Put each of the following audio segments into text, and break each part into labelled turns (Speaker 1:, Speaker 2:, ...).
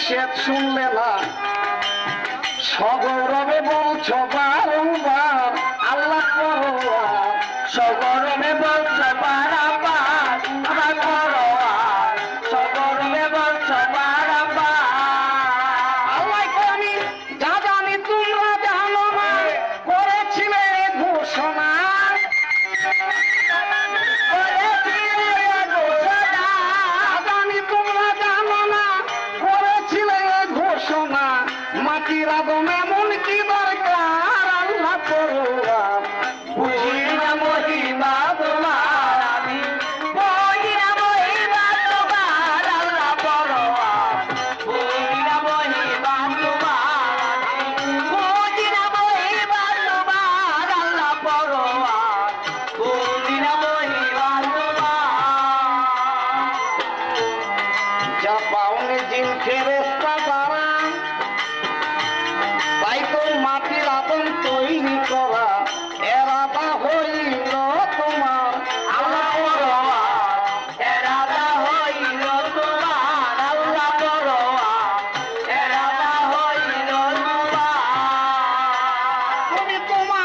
Speaker 1: নিষেধ শুনলে না। সগৌরবে বলছ রাগমে Come com uma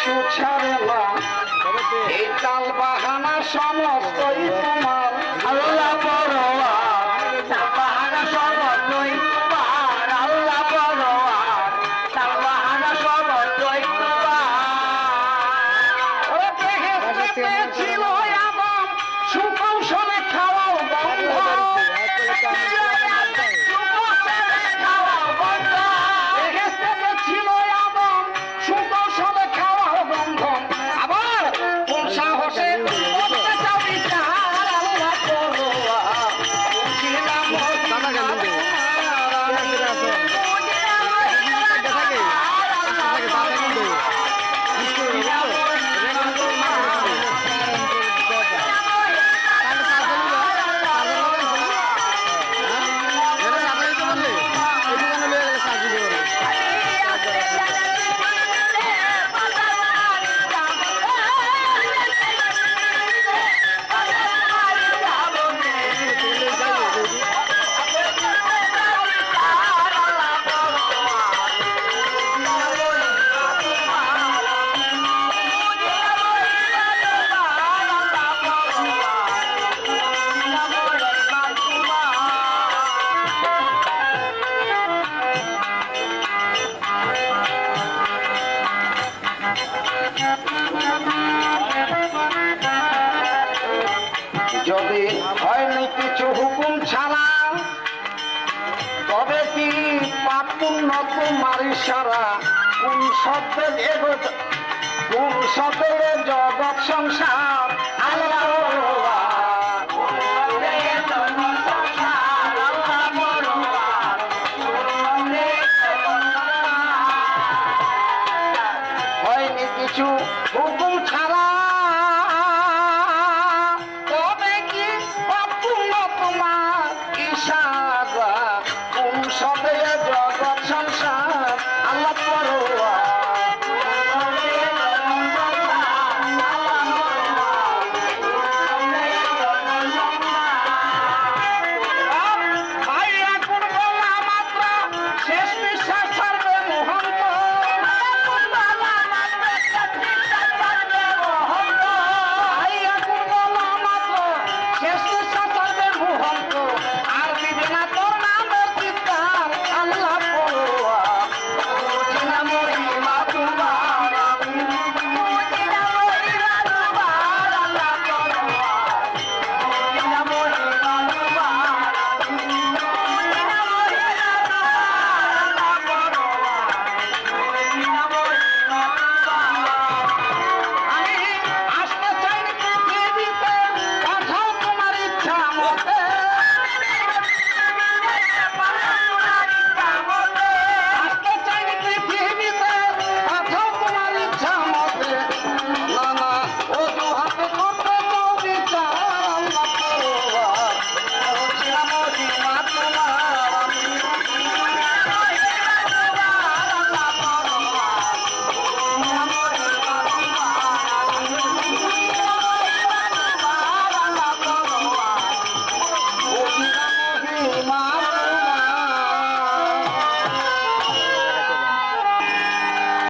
Speaker 1: শিশু ছাড়লা এই তাল বাহানা সমস্তই তোমার। আল্লাহ বড়া তাল বাহানা সমস্তই তোমার। আল্লাহ বড়া তাল বাহানা সমস্তই তোমার। যদি হয়নি কিছু হুকুম ছাড়া, তবে কি পাপ পুণ্য তোমার সারা? কোন শব্দে এগোত কোন শব্দে জগৎ সংসার? আল্লাহ কিছু হুকুম ছাড়া